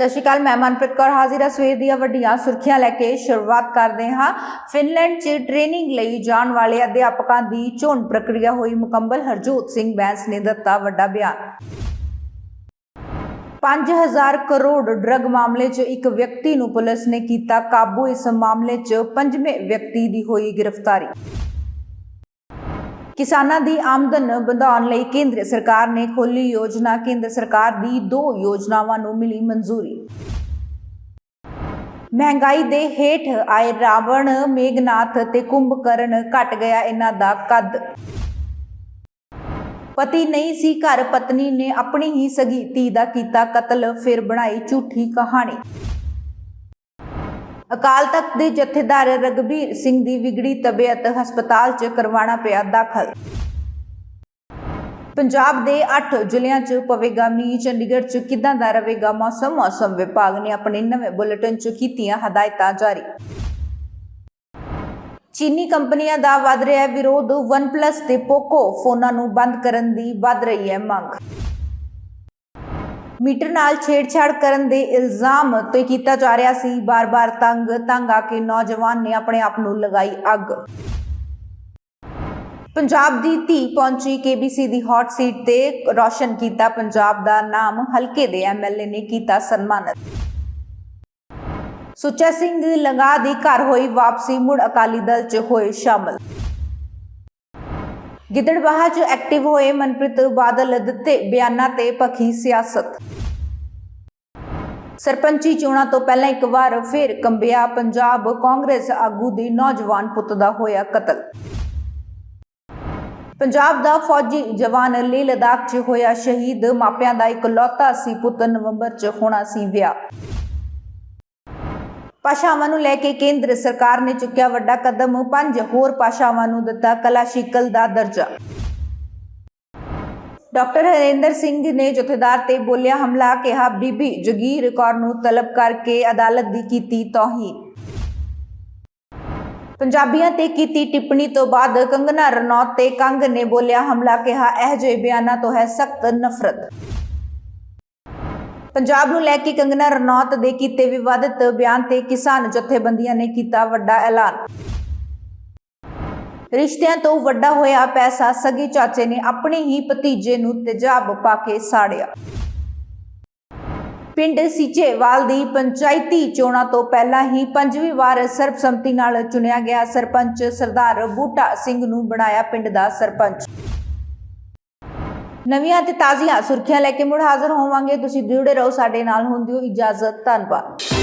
ਸਤਿ ਸ਼੍ਰੀ ਅਕਾਲ, ਮੈਂ ਮਨਪ੍ਰੀਤ ਕੌਰ ਹਾਜ਼ਰ ਹਾਂ ਸਵੇਰ ਦੀਆਂ ਵੱਡੀਆਂ ਸੁਰਖੀਆਂ ਲੈ ਕੇ ਸ਼ੁਰੂਆਤ ਕਰਦੇ ਹਾਂ। ਫਿਨਲੈਂਡ 'ਚ ਟ੍ਰੇਨਿੰਗ ਲਈ ਜਾਣ ਵਾਲੇ ਅਧਿਆਪਕਾਂ ਦੀ ਚੋਣ ਪ੍ਰਕਿਰਿਆ ਹੋਈ। ਮੁਕੰਮਲ ਹਰਜੋਤ ਸਿੰਘ ਬੈਂਸ ਨੇ ਦਿੱਤਾ ਵੱਡਾ ਬਿਆਨ। 5000 ਕਰੋੜ ਡਰੱਗ ਮਾਮਲੇ 'ਚ ਇੱਕ ਵਿਅਕਤੀ ਨੂੰ ਪੁਲਿਸ ਨੇ ਕੀਤਾ ਕਾਬੂ। ਇਸ ਮਾਮਲੇ 'ਚ ਪੰਜਵੇਂ ਵਿਅਕਤੀ ਦੀ ਹੋਈ ਗ੍ਰਿਫਤਾਰੀ। ਕਿਸਾਨਾਂ ਦੀ ਆਮਦਨ ਵਧਾਉਣ ਲਈ ਕੇਂਦਰ ਸਰਕਾਰ ਨੇ ਖੋਲੀ ਯੋਜਨਾ। ਕੇਂਦਰ ਸਰਕਾਰ ਦੀ ਦੋ ਯੋਜਨਾਵਾਂ ਨੂੰ ਮਿਲੀ ਮਨਜ਼ੂਰੀ। ਮਹਿੰਗਾਈ ਦੇ ਹੇਠ ਆਏ ਰਾਵਣ, ਮੇਘਨਾਥ ਤੇ ਕੁੰਭਕਰਨ ਘਟ ਗਿਆ ਇਹਨਾਂ ਦਾ ਕੱਦ। ਪਤੀ ਨਹੀਂ ਸੀ, ਘਰ ਪਤਨੀ ਨੇ ਆਪਣੀ ਹੀ ਸਗੀ ਧੀ ਦਾ ਕੀਤਾ ਕਤਲ, ਫਿਰ ਬਣਾਈ ਝੂਠੀ ਕਹਾਣੀ। ਅਕਾਲ ਤਖਤ ਦੇ ਜਥੇਦਾਰ ਰਗਬੀਰ ਸਿੰਘ ਦੀ ਵਿਗੜੀ ਤਬੀਅਤ ਹਸਪਤਾਲ 'ਚ ਕਰਵਾਉਣਾ ਪਿਆ ਦਾਖਲ। ਪੰਜਾਬ ਦੇ 8 ਜ਼ਿਲ੍ਹਿਆਂ 'ਚ ਪਵੇਗਾ ਮੀਂਹ, ਚੰਡੀਗੜ੍ਹ 'ਚ ਕਿਦਾਂ ਦਾ ਰਹੇਗਾ ਮੌਸਮ? ਮੌਸਮ ਵਿਭਾਗ ਨੇ ਆਪਣੇ ਨਵੇਂ ਬੁਲੇਟਿਨ 'ਚ ਕੀਤੀਆਂ ਹਦਾਇਤਾਂ ਜਾਰੀ। ਚੀਨੀ ਕੰਪਨੀਆਂ ਦਾ ਵੱਧ ਰਿਹਾ ਵਿਰੋਧ OnePlus ਤੇ Poco ਫੋਨਾਂ ਨੂੰ ਬੰਦ ਕਰਨ ਦੀ ਵੱਧ ਰਹੀ ਹੈ ਮੰਗ। ਮੀਟਰ ਨਾਲ ਛੇੜਛਾੜ ਕਰਨ ਦੇ ਇਲਜ਼ਾਮ ਤੇ ਕੀਤਾ ਜਾ ਰਿਹਾ ਸੀ। ਬਾਰ-ਬਾਰ ਤੰਗ ਤੰਗ ਆ ਕੇ ਨੌਜਵਾਨ ਨੇ ਆਪਣੇ ਆਪ ਨੂੰ ਲਗਾਈ ਅੱਗ। ਪੰਜਾਬ ਦੀ ਧੀ ਪਹੁੰਚੀ KBC ਦੀ ਹੌਟ ਸੀਟ ਤੇ ਰੌਸ਼ਨ ਕੀਤਾ ਪੰਜਾਬ ਦਾ ਨਾਮ। ਹਲਕੇ ਦੇ ਐਮਐਲਏ ਨੇ ਕੀਤਾ ਸਨਮਾਨਿਤ ਸੁੱਚਾ ਸਿੰਘ ਲੰਗਾ ਦੀ ਘਰ ਹੋਈ ਵਾਪਸੀ, ਮੁੜ ਅਕਾਲੀ ਦਲ 'ਚ ਹੋਏ ਸ਼ਾਮਲ। ਗਿੱਦੜਬਾਹਾ 'ਚ ਐਕਟਿਵ ਹੋਏ ਮਨਪ੍ਰੀਤ ਬਾਦਲ ਦਿੱਤੇ ਬਿਆਨਾਂ ਤੇ ਪੱਖੀ ਸਿਆਸਤ। ਸਰਪੰਚੀ ਚੋਣਾਂ ਤੋਂ ਪਹਿਲਾਂ ਇੱਕ ਵਾਰ ਫਿਰ ਕੰਬਿਆ ਪੰਜਾਬ ਕਾਂਗਰਸ ਆਗੂ ਦੀ ਨੌਜਵਾਨ ਪੁੱਤ ਦਾ ਹੋਇਆ ਕਤਲ। ਪੰਜਾਬ ਦਾ ਫੌਜੀ ਜਵਾਨ ਲੇ ਲਦਾਖ 'ਚ ਹੋਇਆ ਸ਼ਹੀਦ, ਮਾਪਿਆਂ ਦਾ ਇਕਲੌਤਾ ਸੀ ਪੁੱਤ ਨਵੰਬਰ 'ਚ ਹੋਣਾ ਸੀ ਵਿਆਹ। ਭਾਸ਼ਾਵਾਂ ਨੂੰ ਲੈ ਕੇ ਕੇਂਦਰ ਸਰਕਾਰ ਨੇ ਚੁੱਕਿਆ ਵੱਡਾ ਕਦਮ, ਪੰਜ ਹੋਰ ਭਾਸ਼ਾਵਾਂ ਨੂੰ ਦਿੱਤਾ ਕਲਾ ਕਲਾਸ਼ੀਕਲ ਦਾ ਦਰਜਾ। ਡਾਕਟਰ ਹਰਿੰਦਰ ਸਿੰਘ ਨੇ ਜਥੇਦਾਰ ਤੇ ਬੋਲਿਆ ਹਮਲਾ, ਕਿਹਾ ਬੀਬੀ ਜਗੀਰ ਕੌਰ ਨੂੰ ਤਲਬ ਕਰਕੇ ਅਦਾਲਤ ਦੀ ਕੀਤੀ ਤੋਹੀਨ ਪੰਜਾਬੀਆਂ ਤੇ ਕੀਤੀ ਟਿੱਪਣੀ ਤੋਂ ਬਾਅਦ ਕੰਗਨਾ ਰਣੌਤ ਤੇ ਕੰਗ ਨੇ ਬੋਲਿਆ ਹਮਲਾ, ਕਿਹਾ ਇਹ ਜਿਹੇ ਬਿਆਨਾਂ ਤੋਂ ਹੈ ਸਖਤ ਨਫ਼ਰਤ। ਪੰਜਾਬ ਨੂੰ ਲੈ ਕੇ ਕੰਗਨਾ ਰਣੌਤ ਦੇ ਕੀਤੇ ਵਿਵਾਦਿਤ ਬਿਆਨ ਤੇ ਕਿਸਾਨ ਜਥੇਬੰਦੀਆਂ ਨੇ ਕੀਤਾ ਵੱਡਾ ਐਲਾਨ। ਰਿਸ਼ਤਿਆਂ ਤੋਂ ਵੱਡਾ ਹੋਇਆ ਪੈਸਾ ਸਗੀ ਚਾਚੇ ਨੇ ਆਪਣੇ ਹੀ ਭਤੀਜੇ ਨੂੰ ਤੇਜ਼ਾਬ ਪਾ ਕੇ ਸਾੜਿਆ। ਪਿੰਡ ਸੀਚੇਵਾਲ ਦੀ ਪੰਚਾਇਤੀ ਚੋਣਾਂ ਤੋਂ ਪਹਿਲਾਂ ਹੀ ਪੰਜਵੀਂ ਵਾਰ ਸਰਬਸੰਮਤੀ ਨਾਲ ਚੁਣਿਆ ਗਿਆ ਸਰਪੰਚ ਸਰਦਾਰ ਬੂਟਾ ਸਿੰਘ ਨੂੰ ਬਣਾਇਆ ਪਿੰਡ ਦਾ ਸਰਪੰਚ। ਨਵੀਆਂ ਤੇ ਤਾਜ਼ੀਆਂ ਸੁਰਖੀਆਂ ਲੈ ਕੇ ਮੁੜ ਹਾਜ਼ਰ ਹੋਵਾਂਗੇ। ਤੁਸੀਂ ਜੁੜੇ ਰਹੋ ਸਾਡੇ ਨਾਲ, ਹੁੰਦੀ ਹੋ ਇਜਾਜ਼ਤ, ਧੰਨਵਾਦ।